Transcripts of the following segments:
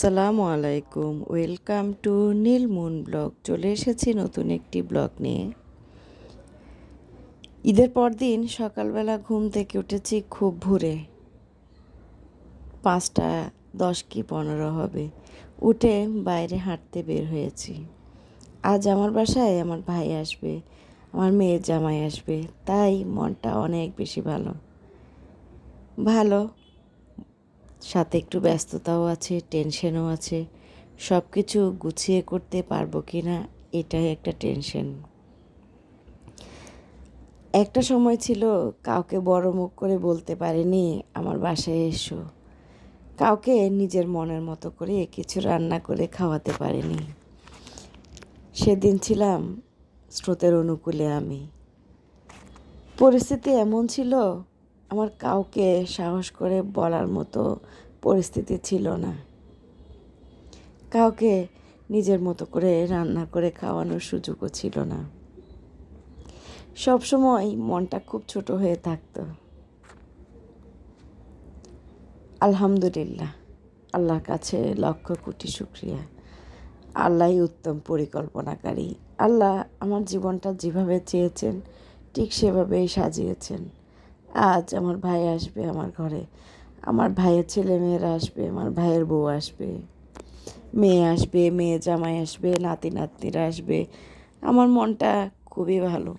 আসসালামু আলাইকুম। Welcome to Neel Moon Blog. চলে এসেছি নতুন একটি ব্লগ নিয়ে। ঈদের পর দিন সকালবেলা ঘুম থেকে উঠেছি খুব ভোরে। পাঁচটা দশ কি পনেরো হবে। উঠে বাইরে হাঁটতে বের হয়েছি। আজ আমার বাসায় আমার ভাই আসবে, আমার মেয়ের জামাই আসবে, তাই মনটা অনেক বেশি ভালো। ভালো সাথে একটু ব্যস্ততাও আছে টেনশনও আছে। সব কিছু গুছিয়ে করতে পারব কি না এটাই একটা টেনশন একটা সময় ছিল কাউকে বড় মুখ করে বলতে পারিনি, আমার বাসায় এসো। কাউকে নিজের মনের মতো করে কিছু রান্না করে খাওয়াতে পারিনি। সেদিন ছিলাম স্রোতের অনুকূলে আমি। পরিস্থিতি এমন ছিল আমার কাউকে সাহস করে বলার মতো পরিস্থিতি ছিল না। কাউকে নিজের মতো করে রান্না করে খাওয়ানোর সুযোগও ছিল না। সবসময় মনটা খুব ছোট হয়ে থাকতো। আলহামদুলিল্লাহ, আল্লাহর কাছে লক্ষ কোটি শুক্রিয়া। আল্লাহই উত্তম পরিকল্পনাকারী। আল্লাহ আমার জীবনটা যেভাবে চেয়েছেন, ঠিক সেভাবেই সাজিয়েছেন। আজ আমার ভাই আসবে আমার ঘরে। আমার ভাইয়ের ছেলে মেয়েরা আসবে, আমার ভাইয়ের বউ আসবে। মেয়ে আসবে, মেয়ে জামাই আসবে, নাতি, নাতনিরা আসবে। আমার মনটা খুবই ভালো।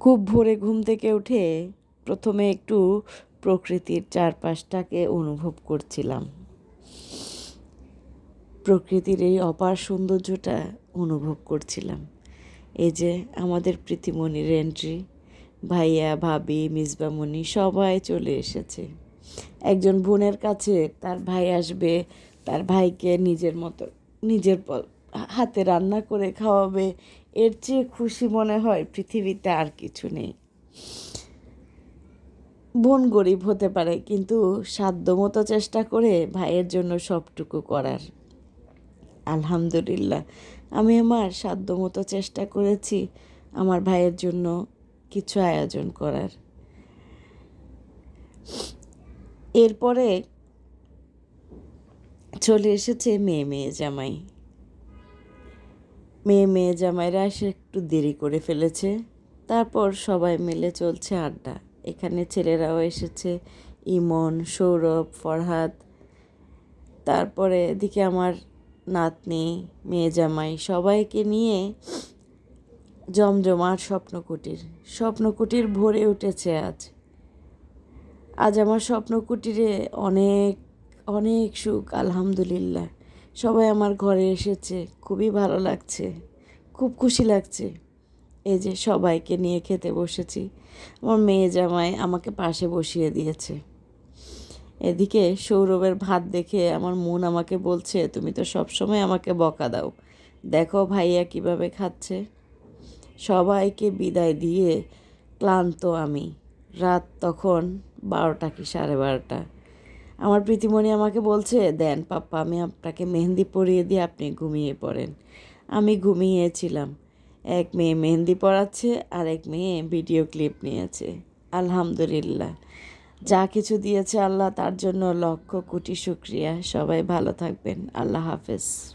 খুব ভোরে ঘুম থেকে উঠে প্রথমে একটু প্রকৃতির চারপাশটাকে অনুভব করছিলাম। প্রকৃতির এই অপার সৌন্দর্যটা অনুভব করছিলাম। এই যে আমাদের প্রীতিমণির এন্ট্রি ভাইয়া, ভাবি মিসবামণি সবাই চলে এসেছে। একজন বোনের কাছে তার ভাই আসবে, তার ভাইকে নিজের মতো, নিজের হাতে রান্না করে খাওয়াবে। এর চেয়ে খুশি মনে হয় পৃথিবীতে আর কিছু নেই। বোন গরিব হতে পারে, কিন্তু সাধ্যমতো চেষ্টা করে ভাইয়ের জন্য সবটুকু করার। আলহামদুলিল্লাহ, আমি আমার সাধ্যমতো চেষ্টা করেছি আমার ভাইয়ের জন্য। কিছু আয়োজন করার। এরপরে চলে এসেছে মেয়ে মেয়ে জামাই। মেয়ে মেয়ে জামাইরা এসে একটু দেরি করে ফেলেছে। তারপর সবাই মিলে চলছে আড্ডা। এখানে ছেলেরাও এসেছে, ইমন, সৌরভ, ফরহাদ। তারপরে এদিকে আমার নাতনি, মেয়ে জামাই সবাইকে নিয়ে জমজমার স্বপ্নকুটির। স্বপ্নকুটির ভরে উঠেছে আজ। আজ আমার স্বপ্নকুটিরে অনেক অনেক সুখ, আলহামদুলিল্লাহ। সবাই আমার ঘরে এসেছে, খুবই ভালো লাগছে, খুব খুশি লাগছে। এই যে সবাইকে নিয়ে খেতে বসেছি। আমার মেয়ে জামাই আমাকে পাশে বসিয়ে দিয়েছে। এদিকে সৌরভের ভাত দেখে আমার মন আমাকে বলছে, তুমি তো সবসময় আমাকে বকা দাও। দেখো ভাইয়া কীভাবে খাচ্ছে। সবাইকে বিদায় দিয়ে ক্লান্ত আমি। রাত তখন বারোটা কি সাড়ে বারোটা। আমার প্রীতিমণি আমাকে বলছে, দেন পাপ্পা, আমি আপনাকে মেহেন্দি পরিয়ে দিয়ে আপনি ঘুমিয়ে পড়েন। আমি ঘুমিয়েছিলাম। এক মেয়ে মেহেন্দি পড়াচ্ছে আর এক মেয়ে ভিডিও ক্লিপ নিয়েছে। আলহামদুলিল্লাহ। যা কিছু দিয়েছে আল্লাহ, তার জন্য লক্ষ কোটি শুক্রিয়া। সবাই ভালো থাকবেন। আল্লাহ হাফেজ।